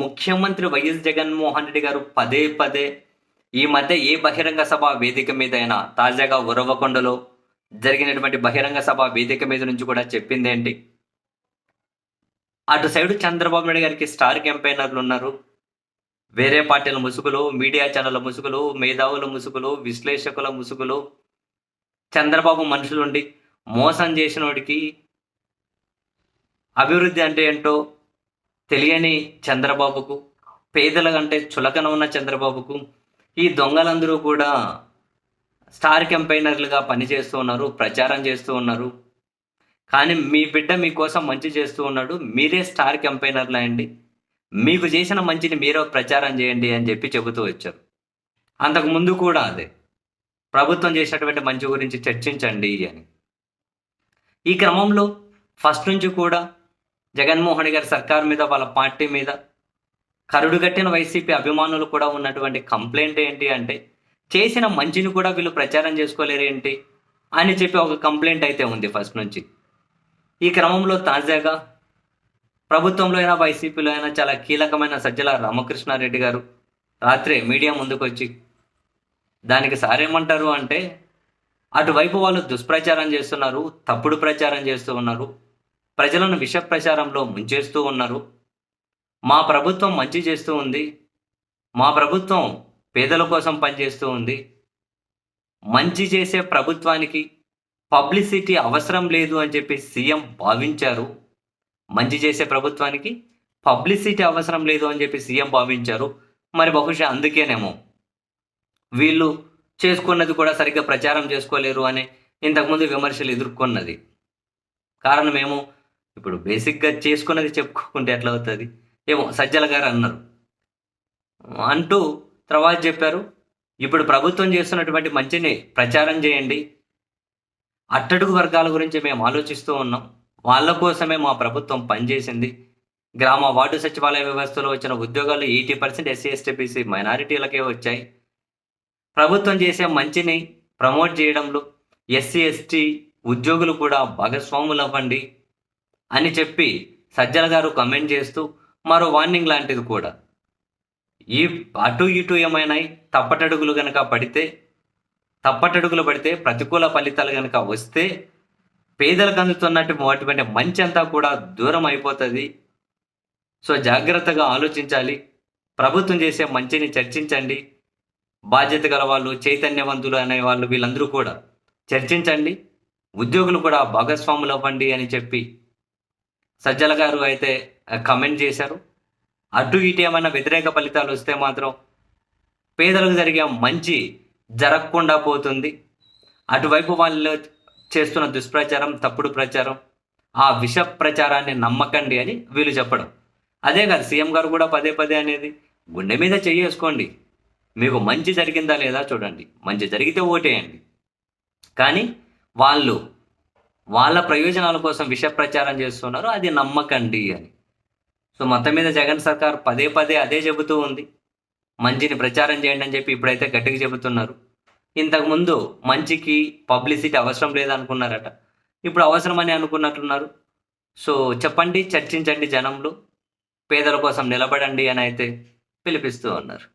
ముఖ్యమంత్రి వైఎస్ జగన్మోహన్ రెడ్డి గారు పదే పదే ఈ మధ్య ఏ బహిరంగ సభ వేదిక మీద అయినా తాజాగా ఉరవకొండలో జరిగినటువంటి బహిరంగ సభ వేదిక మీద నుంచి కూడా చెప్పింది ఏంటి? అటు సైడ్ చంద్రబాబు నాయుడు గారికి స్టార్ క్యాంపెయినర్లు ఉన్నారు. వేరే పార్టీల ముసుగులు మీడియా ఛానళ్ళ ముసుగులు మేధావుల ముసుగులు విశ్లేషకుల ముసుగులు చంద్రబాబు మనుషులుండి మోసం చేసినోడికి అభివృద్ధి అంటే ఏంటో తెలియని చంద్రబాబుకు పేదల కంటే చులకన ఉన్న చంద్రబాబుకు ఈ దొంగలందరూ కూడా స్టార్ క్యాంపెయినర్లుగా పనిచేస్తూ ఉన్నారు ప్రచారం చేస్తూ ఉన్నారు. కానీ మీ బిడ్డ మీకోసం మంచి చేస్తూ ఉన్నాడు. మీరే స్టార్ క్యాంపెయినర్లు అండి. మీకు చేసిన మంచిని మీరే ప్రచారం చేయండి అని చెప్పి చెబుతూ వచ్చారు. అంతకు ముందు కూడా అదే. ప్రభుత్వం చేసినటువంటి మంచి గురించి చర్చించండి అని. ఈ క్రమంలో ఫస్ట్ నుంచి కూడా జగన్మోహన్ గారి సర్కార్ మీద వాళ్ళ పార్టీ మీద కరుడుగట్టిన వైసీపీ అభిమానులు కూడా ఉన్నటువంటి కంప్లైంట్ ఏంటి అంటే చేసిన మంచిని కూడా వీళ్ళు ప్రచారం చేసుకోలేరు ఏంటి అని చెప్పి ఒక కంప్లైంట్ అయితే ఉంది ఫస్ట్ నుంచి. ఈ క్రమంలో తాజాగా ప్రభుత్వంలో అయినా వైసీపీలో అయినా చాలా కీలకమైన సజ్జల రామకృష్ణారెడ్డి గారు రాత్రే మీడియా ముందుకు వచ్చి దానికి సారేమంటారు అంటే అటువైపు వాళ్ళు దుష్ప్రచారం చేస్తున్నారు తప్పుడు ప్రచారం చేస్తూ ఉన్నారు ప్రజలను విష ప్రచారంలో ముంచేస్తూ ఉన్నారు. మా ప్రభుత్వం మంచి చేస్తూ ఉంది. మా ప్రభుత్వం పేదల కోసం పనిచేస్తూ ఉంది. మంచి చేసే ప్రభుత్వానికి పబ్లిసిటీ అవసరం లేదు అని చెప్పి సీఎం భావించారు. మంచి చేసే ప్రభుత్వానికి పబ్లిసిటీ అవసరం లేదు అని చెప్పి సీఎం భావించారు. మరి బహుశా అందుకేనేమో. వీళ్ళు చేసుకున్నది కూడా సరిగ్గా ప్రచారం చేసుకోలేరు అని ఇంతకుముందు విమర్శలు ఎదుర్కొన్నది. కారణం ఇప్పుడు బేసిక్గా చేసుకున్నది చెప్పుకుంటే ఎట్లా అవుతుంది? ఏమో సజ్జల గారు అన్నారు. అంటూ తర్వాత చెప్పారు ఇప్పుడు ప్రభుత్వం చేస్తున్నటువంటి మంచిని ప్రచారం చేయండి. అట్టడుగు వర్గాల గురించి మేము ఆలోచిస్తూ ఉన్నాం. వాళ్ళ కోసమే మా ప్రభుత్వం పనిచేసింది. గ్రామ వార్డు సచివాలయ వ్యవస్థలో వచ్చిన ఉద్యోగాలు eighty percent SC ST BC మైనారిటీలకే వచ్చాయి. ప్రభుత్వం చేసే మంచిని ప్రమోట్ చేయడంలో ఎస్సీ ఎస్టీ ఉద్యోగులు కూడా భాగస్వాములు అవ్వండి అని చెప్పి సజ్జల గారు కమెంట్ చేస్తూ మరో వార్నింగ్ లాంటిది కూడా. ఈ అటు ఇటు ఏమైనా తప్పటడుగులు గనక పడితే తప్పటడుగులు పడితే ప్రతికూల ఫలితాలు గనక వస్తే పేదలకు అందుతున్నట్టు అటువంటి మంచి అంతా కూడా దూరం అయిపోతుంది. సో జాగ్రత్తగా ఆలోచించాలి. ప్రభుత్వం చేసే మంచిని చర్చించండి. బాధ్యత గల వాళ్ళు చైతన్యవంతులు అనే వాళ్ళు వీళ్ళందరూ కూడా చర్చించండి. ఉద్యోగులు కూడా భాగస్వాములు అవ్వండి అని చెప్పి సజ్జల గారు అయితే కమెంట్ చేశారు. అటు ఇటు ఏమైనా వ్యతిరేక ఫలితాలు వస్తే మాత్రం పేదలకు జరిగే మంచి జరగకుండా పోతుంది. అటువైపు వాళ్ళు చేస్తున్న దుష్ప్రచారం తప్పుడు ప్రచారం ఆ విష ప్రచారాన్ని నమ్మకండి అని వీళ్ళు చెప్పడం. అదే కాదు సీఎం గారు కూడా పదే పదే అనేది గుండె మీద చెయ్యేసుకోండి మీకు మంచి జరిగిందా లేదా చూడండి. మంచి జరిగితే ఓటేయండి. కానీ వాళ్ళు వాళ్ళ ప్రయోజనాల కోసం విష ప్రచారం చేస్తున్నారు అది నమ్మకండి అని. సో మొత్తం మీద జగన్ సర్కార్ పదే పదే అదే చెబుతూ ఉంది. మంచిని ప్రచారం చేయండి అని చెప్పి ఇప్పుడైతే గట్టిగా చెబుతున్నారు. ఇంతకుముందు మంచికి పబ్లిసిటీ అవసరం లేదనుకున్నారట. ఇప్పుడు అవసరమని అనుకున్నట్లున్నారు సో చెప్పండి చర్చించండి జనంలో. పేదల కోసం నిలబడండి అని అయితే పిలిపిస్తూ ఉన్నారు.